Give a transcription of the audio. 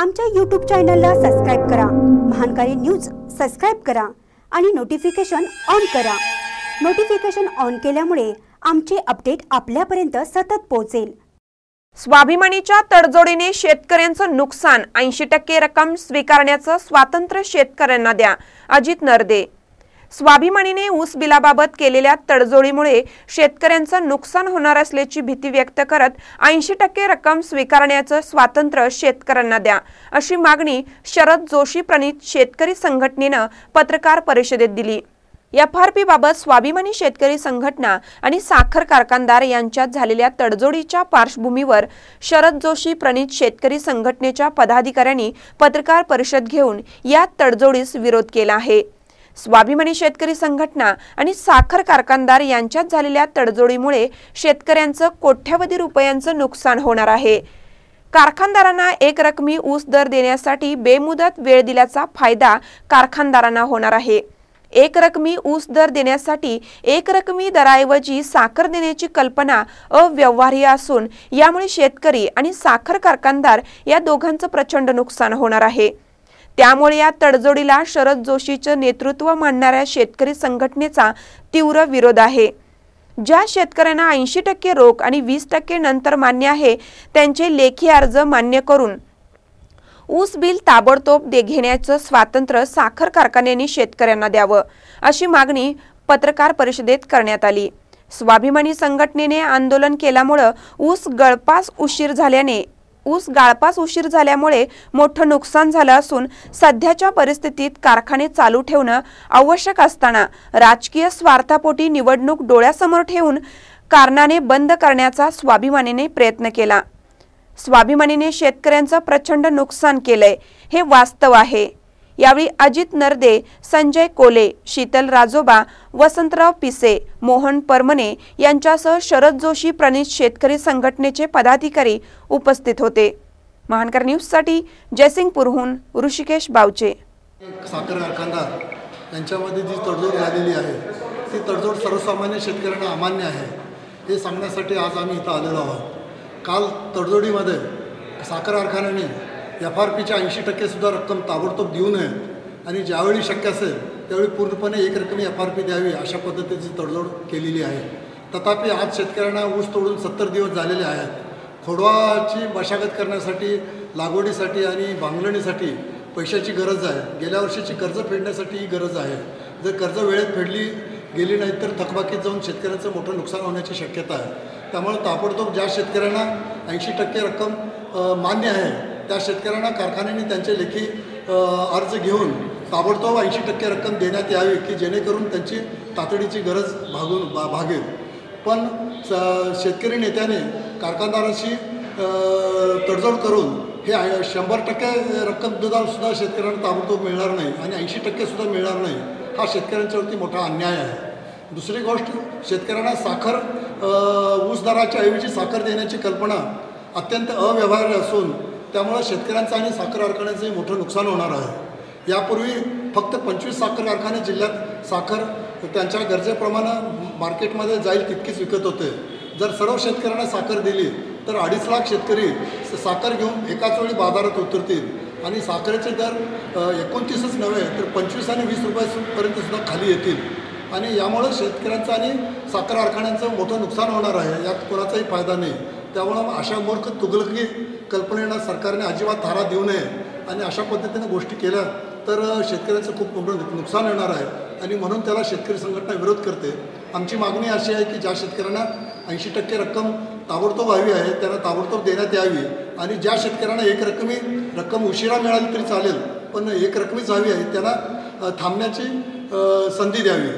आमच्या यूट्यूब चॅनलला सबस्क्राईब करा. महानकारी न्यूज सबस्क्राईब करा आणि नोटिफिकेशन ऑन करा. नोटिफिकेशन ऑन केल्यामुळे आमचे अपडेट आपल्यापर्यंत सतत पोहोचेल. स्वाभिमानीच्या तडजोडीने शेतकऱ्यांचं नुकसान ऐंशी टक्के रक्कम स्वीकारण्याचं स्वातंत्र्य शेतकऱ्यांना द्या. अजित नरदे. स्वाभिमानीने ऊस बिलाबाबत केलेल्या तडजोडीमुळे शेतकऱ्यांचं नुकसान होणार असल्याची भीती व्यक्त करत ऐंशी टक्के रक्कम स्वीकारण्याचं स्वातंत्र्य शेतकऱ्यांना द्या अशी मागणी शरद जोशी प्रणित शेतकरी संघटनेनं पत्रकार परिषदेत दिली. एफ आर पी बाबत स्वाभिमानी शेतकरी संघटना आणि साखर कारखानदार यांच्यात झालेल्या तडजोडीच्या पार्श्वभूमीवर शरद जोशी प्रणित शेतकरी संघटनेच्या पदाधिकाऱ्यांनी पत्रकार परिषद घेऊन या तडजोडीस विरोध केला आहे. स्वाभिमानी शेतकरी संघटना आणि साखर कारखानदार यांच्यात झालेल्या तडजोडीमुळे शेतकऱ्यांचं कोट्यावधी रुपयांचं नुकसान होणार आहे. कारखानदारांना एक रकमी ऊस दर देण्यासाठी बेमुदत वेळ दिल्याचा फायदा कारखानदारांना होणार आहे. एक रकमी ऊस दर देण्यासाठी एक रकमी दराऐवजी साखर देण्याची कल्पना अव्यवहार्य असून यामुळे शेतकरी आणि साखर कारखानदार या दोघांचं प्रचंड नुकसान होणार आहे. त्यामुळे या तडजोडीला शरद जोशीचं नेतृत्व मानणाऱ्या शेतकरी संघटनेचा तीव्र विरोध आहे. ज्या शेतकऱ्यांना ऐंशी टक्के रोख आणि वीस टक्के नंतर मान्य आहे त्यांचे लेखी अर्ज मान्य करून ऊस बिल ताबडतोब दे घेण्याचं स्वातंत्र्य साखर कारखान्यांनी शेतकऱ्यांना द्यावं अशी मागणी पत्रकार परिषदेत करण्यात आली. स्वाभिमानी संघटनेने आंदोलन केल्यामुळं ऊस गळपास उशीर झाल्याने ऊस गाळपास उशीर झाल्यामुळे मोठं नुकसान झालं असून सध्याच्या परिस्थितीत कारखाने चालू ठेवणं आवश्यक असताना राजकीय स्वार्थापोटी निवडणूक डोळ्यासमोर ठेवून कारणाने बंद करण्याचा स्वाभिमानीने प्रयत्न केला. स्वाभिमानीने शेतकऱ्यांचं प्रचंड नुकसान केलंय हे वास्तव आहे. यावेळी अजित नरदे संजय कोले शीतल राजोबा वसंतराव पिसे मोहन परमने यांच्यासह शरद जोशी प्रणित शेतकरी संघटनेचे पदाधिकारी उपस्थित होते. महानकर न्यूजसाठी जयसिंगपूरहून ऋषिकेश बावचे. साखर कारखानदार यांच्यामध्ये जी तडजोड झालेली आहे ती तडजोड सर्वसामान्य शेतकऱ्यांना अमान्य आहे. हे सांगण्यासाठी आज आम्ही इथं आलेलो आहोत. काल तडजोडीमध्ये साखर कारखान्याने एफ आर पीच्या ऐंशी टक्केसुद्धा रक्कम ताबडतोब देऊ नये. आणि ज्यावेळी शक्य असेल त्यावेळी पूर्णपणे एक रकमी एफ आर पी द्यावी अशा पद्धतीची तडजोड केलेली आहे. तथापि आज शेतकऱ्यांना ऊस तोडून सत्तर दिवस झालेले आहेत. खोडवाची मशागत करण्यासाठी लागवडीसाठी आणि भांगलणीसाठी पैशाची गरज आहे. गेल्या वर्षीची कर्ज फेडण्यासाठी ही गरज आहे. जर कर्ज वेळेत फेडली गेली नाही तर थकबाकीत जाऊन शेतकऱ्यांचं मोठं नुकसान होण्याची शक्यता आहे. त्यामुळे ताबडतोब ज्या शेतकऱ्यांना ऐंशी टक्के रक्कम मान्य आहे त्या शेतकऱ्यांना कारखान्याने त्यांचे लेखी अर्ज घेऊन ताबडतोब ऐंशी टक्के रक्कम देण्यात यावी की जेणेकरून त्यांची तातडीची गरज भागून भा भागेल. पण स शेतकरी नेत्याने कारखानदाराशी तडजोड करून हे शंभर टक्के रक्कम सुद्धा शेतकऱ्यांना ताबडतोब मिळणार नाही आणि ऐंशी टक्केसुद्धा मिळणार नाही हा शेतकऱ्यांच्यावरती मोठा अन्याय आहे. दुसरी गोष्ट शेतकऱ्यांना साखर ऊस दराच्या ऐवजी साखर देण्याची कल्पना अत्यंत अव्यवहार्य असून त्यामुळं शेतकऱ्यांचं आणि साखर कारखान्याचंही मोठं नुकसान होणार आहे. यापूर्वी फक्त पंचवीस साखर कारखाने जिल्ह्यात साखर त्यांच्या गरजेप्रमाणे मार्केटमध्ये जाईल तितकीच विकत होते. जर सर्व शेतकऱ्यांना साखर दिली तर अडीच लाख शेतकरी साखर घेऊन एकाच वेळी बाजारात उतरतील. आणि साखरेचे दर एकोणतीसच नव्हे तर पंचवीस आणि वीस रुपयापर्यंत सुद्धा खाली येतील. आणि यामुळं शेतकऱ्यांचं आणि साखर कारखान्यांचं मोठं नुकसान होणार आहे यात कोणाचाही फायदा नाही. त्यामुळं अशा मूर्ख तुगलकी कल्पनेनं सरकारने अजिबात धारा देऊ नये आणि अशा पद्धतीनं गोष्टी केल्या तर शेतकऱ्यांचं खूप मोठं नुकसान येणार आहे. आणि म्हणून त्याला शेतकरी संघटना विरोध करते. आमची मागणी अशी आहे की ज्या शेतकऱ्यांना ऐंशी टक्के रक्कम ताबडतोब व्हावी आहे त्यांना ताबडतोब देण्यात यावी. आणि ज्या शेतकऱ्यांना एक रकमी रक्कम उशिरा मिळाली तरी चालेल पण एक रकमीच हवी आहे त्यांना थांबण्याची संधी द्यावी.